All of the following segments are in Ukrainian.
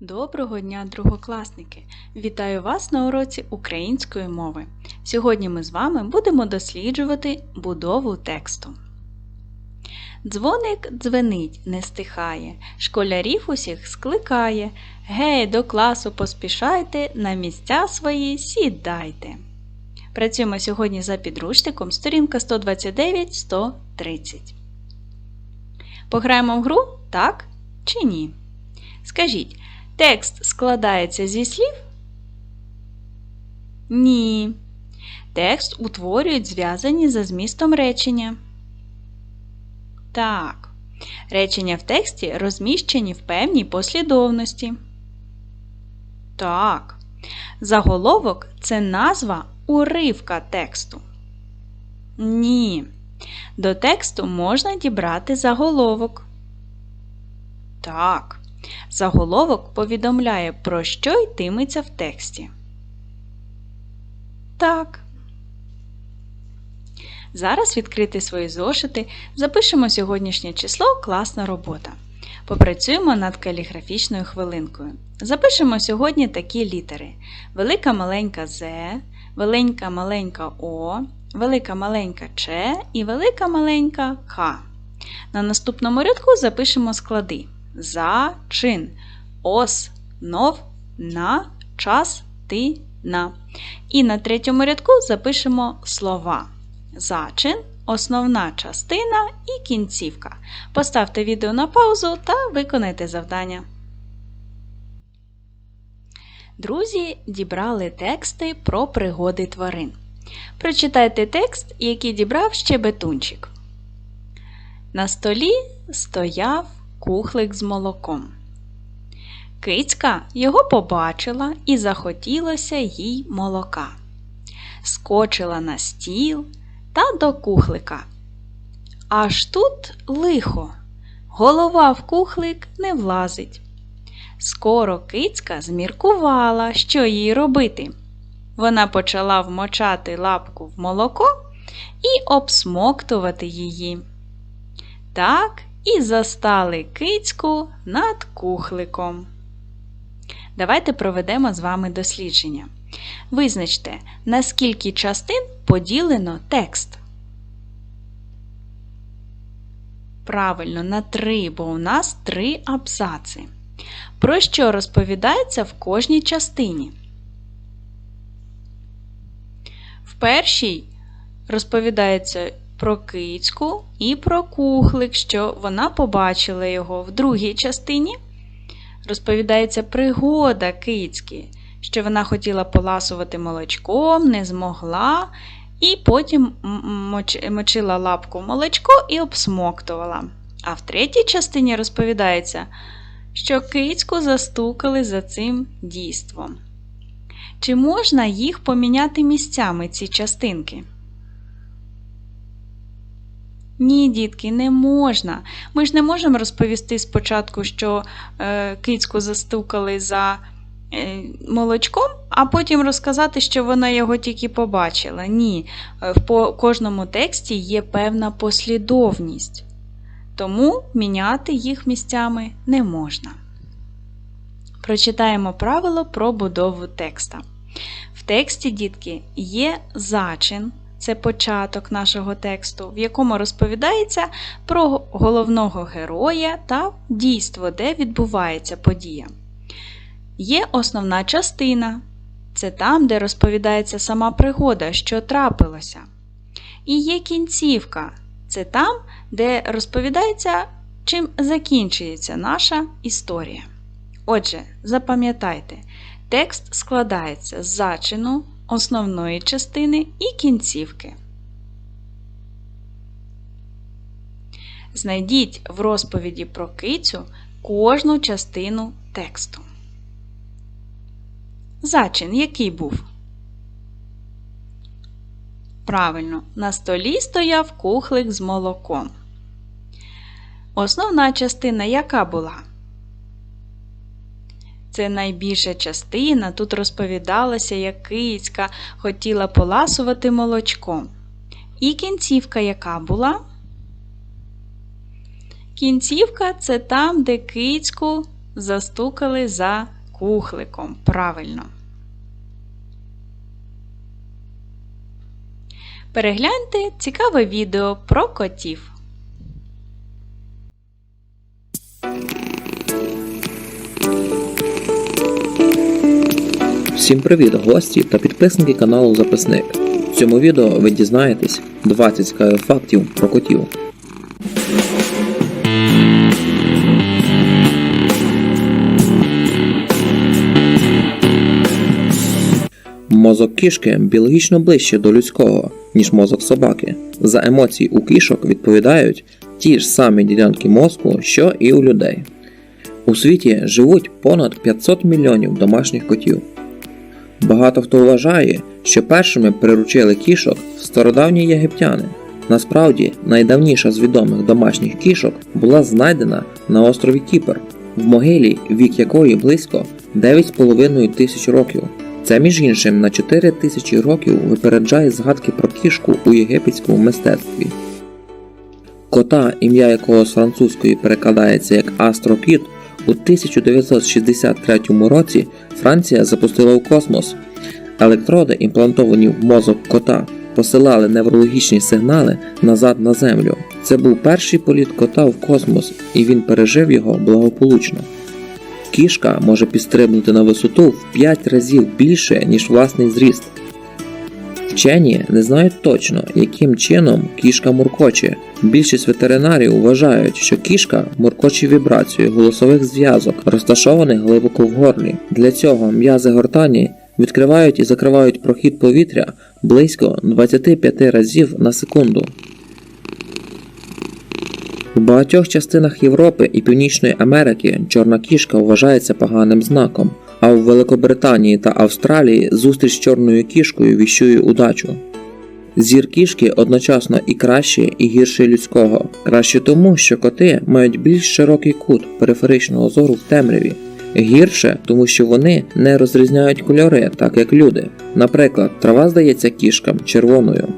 Доброго дня, другокласники! Вітаю вас на уроці української мови. Сьогодні ми з вами будемо досліджувати будову тексту. Дзвоник дзвенить, не стихає, школярів усіх скликає. Гей, до класу поспішайте, на місця свої сідайте. Працюємо сьогодні за підручником сторінка 129-130. Пограємо в гру, так чи ні? Скажіть, текст складається зі слів? Ні. Текст утворюють зв'язані за змістом речення. Так. Речення в тексті розміщені в певній послідовності. Так. Заголовок це назва уривка тексту. Ні. До тексту можна дібрати заголовок. Так. Заголовок повідомляє, про що йтиметься в тексті. Так. Зараз відкрити свої зошити. Запишемо сьогоднішнє число класна робота. Попрацюємо над каліграфічною хвилинкою. Запишемо сьогодні такі літери: велика маленька З, велика маленька О, велика маленька Ч і велика маленька К. На наступному рядку запишемо склади за, чин, ос, на, час, ти, на. І на третьому рядку запишемо слова зачин, основна частина і кінцівка. Поставте відео на паузу та виконайте завдання. Друзі дібрали тексти про пригоди тварин. Прочитайте текст, який дібрав щебетунчик. На столі стояв кухлик з молоком. Кицька його побачила і захотілося їй молока. Скочила на стіл та до кухлика. Аж тут лихо, голова в кухлик не влазить. Скоро кицька зміркувала, що їй робити. Вона почала вмочати лапку в молоко і обсмоктувати її. Так і застали кицьку над кухликом. Давайте проведемо з вами дослідження. Визначте, на скільки частин поділено текст. Правильно, на три, бо у нас три абзаци. Про що розповідається в кожній частині? В першій розповідається про кицьку і про кухлик, що вона побачила його. В другій частині розповідається пригода кицьки, що вона хотіла поласувати молочком, не змогла, і потім мочила лапку в молочко і обсмоктувала. А в третій частині розповідається, що кицьку застукали за цим дійством. Чи можна їх поміняти місцями ці частинки? Ні, дітки, не можна. Ми ж не можемо розповісти спочатку, що е, кицьку застукали за е, молочком, а потім розказати, що вона його тільки побачила. Ні, е, в кожному тексті є певна послідовність, тому міняти їх місцями не можна. Прочитаємо правило про будову текста. В тексті, дітки, є зачин це початок нашого тексту, в якому розповідається про головного героя та дійство, де відбувається подія. Є основна частина це там, де розповідається сама пригода, що трапилося. І є кінцівка це там, де розповідається, чим закінчується наша історія. Отже, запам'ятайте, текст складається з зачину основної частини і кінцівки. Знайдіть в розповіді про кицю кожну частину тексту. Зачин який був? Правильно, на столі стояв кухлик з молоком. Основна частина яка була? Це найбільша частина. Тут розповідалося, як кицька хотіла поласувати молочком. І кінцівка яка була? Кінцівка це там, де кицьку застукали за кухликом. Правильно. Перегляньте цікаве відео про котів. Всім привіт, гості та підписники каналу Записник. В цьому відео ви дізнаєтесь 20 цікавих фактів про котів. Мозок кішки біологічно ближче до людського, ніж мозок собаки. За емоції у кішок відповідають ті ж самі ділянки мозку, що і у людей. У світі живуть понад 500 мільйонів домашніх котів. Багато хто вважає, що першими приручили кішок стародавні єгиптяни. Насправді, найдавніша з відомих домашніх кішок була знайдена на острові Кіпр, в могилі, вік якої близько 9,5 тисяч років. Це, між іншим, на 4 тисячі років випереджає згадки про кішку у єгипетському мистецтві. Кота, ім'я якого з французької перекладається як Астрокіт, у 1963 році Франція запустила в космос. Електроди, імплантовані в мозок кота, посилали неврологічні сигнали назад на землю. Це був перший політ кота в космос, і він пережив його благополучно. Кішка може підстрибнути на висоту в 5 разів більше, ніж власний зріст. Вчені не знають точно, яким чином кішка муркоче. Більшість ветеринарів вважають, що кішка муркоче вібрацією голосових зв'язок, розташованих глибоко в горлі. Для цього м'язи гортані відкривають і закривають прохід повітря близько 25 разів на секунду. У багатьох частинах Європи і Північної Америки чорна кішка вважається поганим знаком, а у Великобританії та Австралії зустріч з чорною кішкою віщує удачу. Зір кішки одночасно і краще, і гірше людського. Краще тому, що коти мають більш широкий кут периферичного зору в темряві. Гірше, тому що вони не розрізняють кольори, так як люди. Наприклад, трава здається кішкам червоною.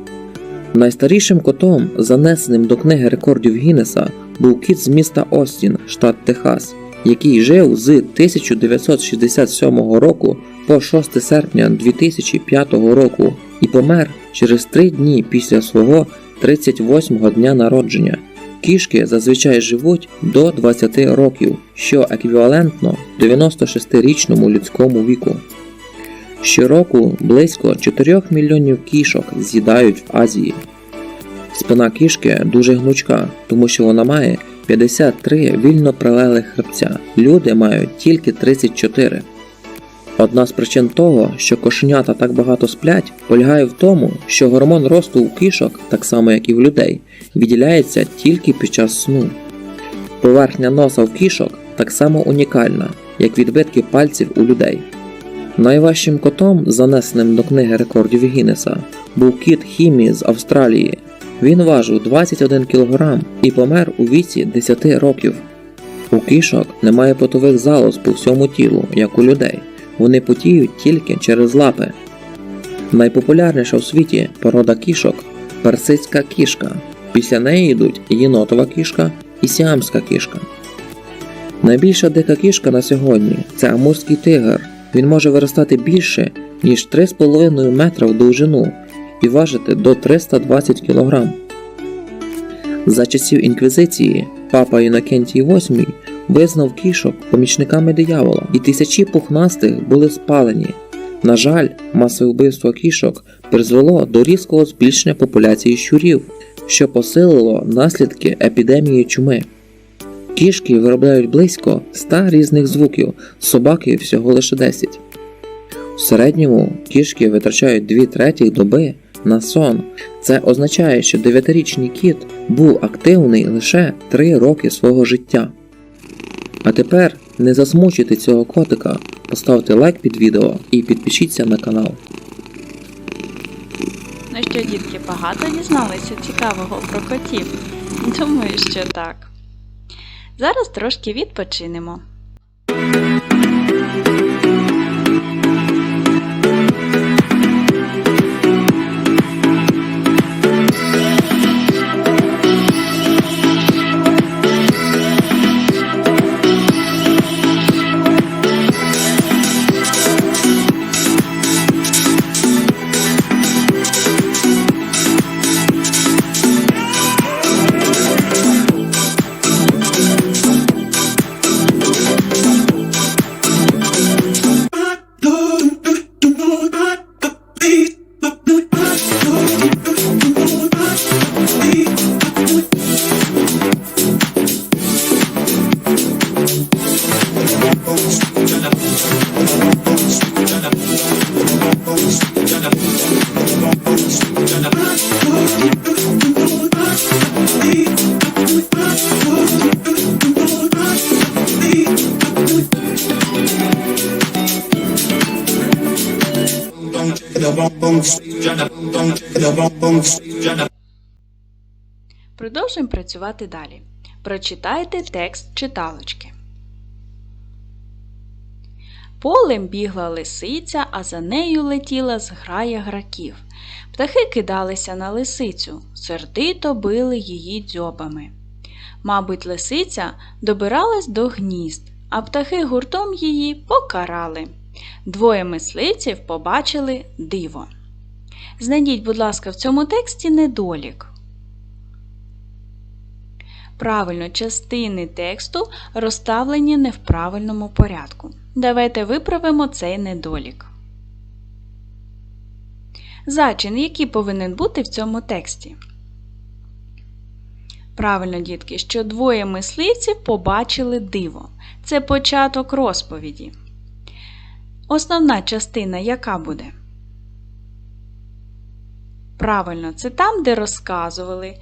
Найстарішим котом, занесеним до книги рекордів Гіннеса, був кіт з міста Остін, штат Техас, який жив з 1967 року по 6 серпня 2005 року і помер через 3 дні після свого 38-го дня народження. Кішки зазвичай живуть до 20 років, що еквівалентно 96-річному людському віку. Щороку близько 4 мільйонів кішок з'їдають в Азії. Спина кішки дуже гнучка, тому що вона має 53 вільно прилеглих хребця. Люди мають тільки 34. Одна з причин того, що кошенята так багато сплять, полягає в тому, що гормон росту у кішок, так само як і в людей, виділяється тільки під час сну. Поверхня носа в кішок так само унікальна, як відбитки пальців у людей. Найважчим котом, занесеним до книги рекордів Гіннеса, був кіт Хімі з Австралії. Він важив 21 кг і помер у віці 10 років. У кішок немає потових залоз по всьому тілу, як у людей. Вони потіють тільки через лапи. Найпопулярніша в світі порода кішок персидська кішка. Після неї йдуть єнотова кішка і сіамська кішка. Найбільша дика кішка на сьогодні це амурський тигр. Він може виростати більше, ніж 3,5 метра в довжину і важити до 320 кг. За часів інквізиції папа Інокентій VIII визнав кішок помічниками диявола, і тисячі пухнастих були спалені. На жаль, масове вбивство кішок призвело до різкого збільшення популяції щурів, що посилило наслідки епідемії чуми. Кішки виробляють близько 100 різних звуків, собаки всього лише 10. В середньому кішки витрачають 2 треті доби на сон. Це означає, що 9-річний кіт був активний лише 3 роки свого життя. А тепер не засмучуйте цього котика, поставте лайк під відео і підпишіться на канал. Ну що, дітки, багато дізналися цікавого про котів? Думаю, що так. Зараз трошки відпочинемо. Продовжуємо працювати далі. Прочитайте текст читалочки. Полем бігла лисиця, а за нею летіла зграя граків. Птахи кидалися на лисицю, сердито били її дзьобами. Мабуть, лисиця добиралась до гнізд, а птахи гуртом її покарали. Двоє мисливців побачили диво. Знайдіть, будь ласка, в цьому тексті недолік. Правильно, частини тексту розставлені не в правильному порядку. Давайте виправимо цей недолік. Зачин, який повинен бути в цьому тексті? Правильно, дітки, що двоє мисливців побачили диво. Це початок розповіді. Основна частина яка буде? Правильно, це там, де розказували,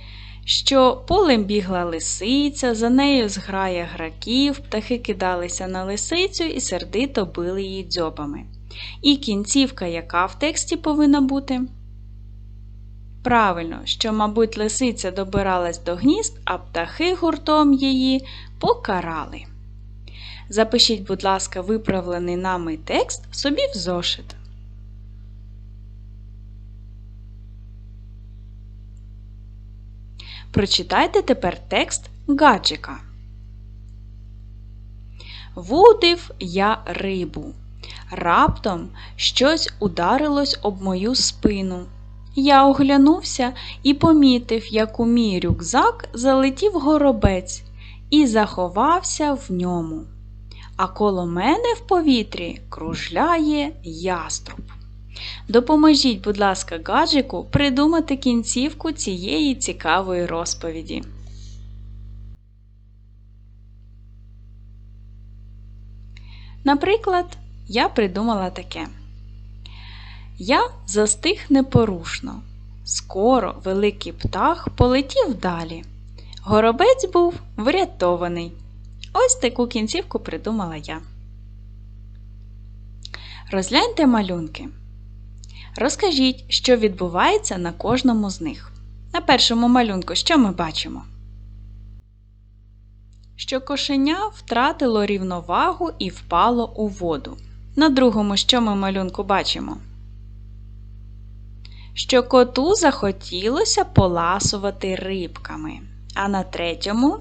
що полем бігла лисиця, за нею зграя граків, птахи кидалися на лисицю і сердито били її дзьобами. І кінцівка, яка в тексті повинна бути? Правильно, що, мабуть, лисиця добиралась до гнізд, а птахи гуртом її покарали. Запишіть, будь ласка, виправлений нами текст собі в зошит. Прочитайте тепер текст гаджика. Вудив я рибу. Раптом щось ударилось об мою спину. Я оглянувся і помітив, як у мій рюкзак залетів горобець і заховався в ньому. А коло мене в повітрі кружляє яструб. Допоможіть, будь ласка, гаджику придумати кінцівку цієї цікавої розповіді. Наприклад, я придумала таке. Я застиг непорушно. Скоро великий птах полетів далі. Горобець був врятований. Ось таку кінцівку придумала я. Розгляньте малюнки. Розкажіть, що відбувається на кожному з них. На першому малюнку що ми бачимо? Що кошеня втратило рівновагу і впало у воду. На другому, що ми малюнку бачимо? Що коту захотілося поласувати рибками. А на третьому,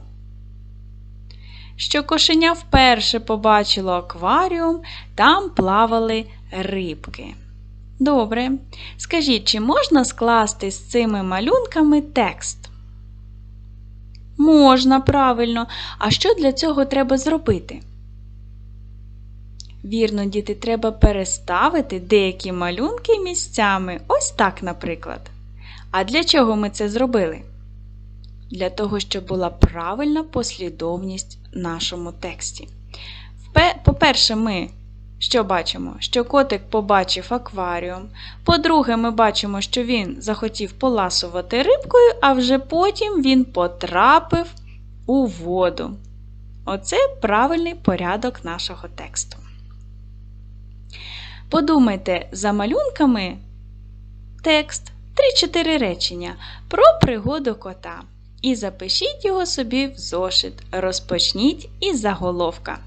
що кошеня вперше побачило акваріум, там плавали рибки. Добре. Скажіть, чи можна скласти з цими малюнками текст? Можна, правильно. А що для цього треба зробити? Вірно, діти, треба переставити деякі малюнки місцями. Ось так, наприклад. А для чого ми це зробили? Для того, щоб була правильна послідовність в нашому тексті. По-перше, ми що бачимо? Що котик побачив акваріум. По-друге, ми бачимо, що він захотів поласувати рибкою, а вже потім він потрапив у воду. Оце правильний порядок нашого тексту. Подумайте за малюнками текст 3-4 речення про пригоду кота. І запишіть його собі в зошит. Розпочніть із заголовка.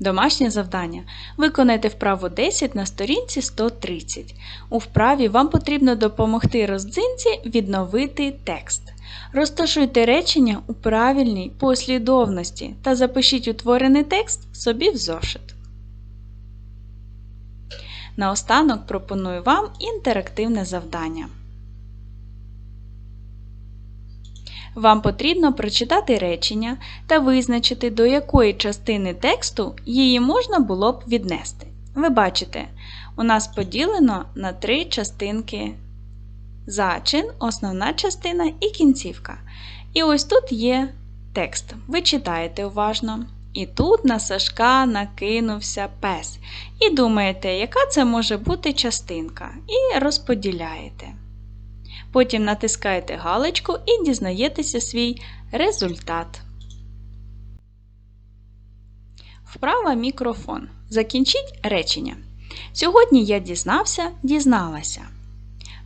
Домашнє завдання. Виконайте вправу 10 на сторінці 130. У вправі вам потрібно допомогти роздзинці відновити текст. Розташуйте речення у правильній послідовності та запишіть утворений текст собі в зошит. Наостанок пропоную вам інтерактивне завдання. Вам потрібно прочитати речення та визначити, до якої частини тексту її можна було б віднести. Ви бачите, у нас поділено на три частинки зачин, основна частина і кінцівка. І ось тут є текст. Ви читаєте уважно. І тут на Сашка накинувся пес. І думаєте, яка це може бути частинка, і розподіляєте. Потім натискаєте галочку і дізнаєтеся свій результат. Вправа мікрофон. Закінчіть речення. Сьогодні я дізнався, дізналася.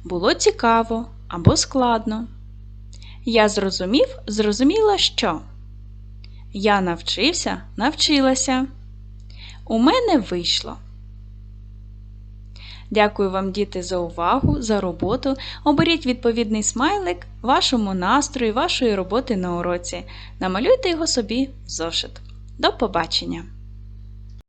Було цікаво або складно. Я зрозумів, зрозуміла, що. Я навчився, навчилася. У мене вийшло. Дякую вам, діти, за увагу, за роботу. Оберіть відповідний смайлик вашому настрою, вашої роботи на уроці. Намалюйте його собі в зошит. До побачення!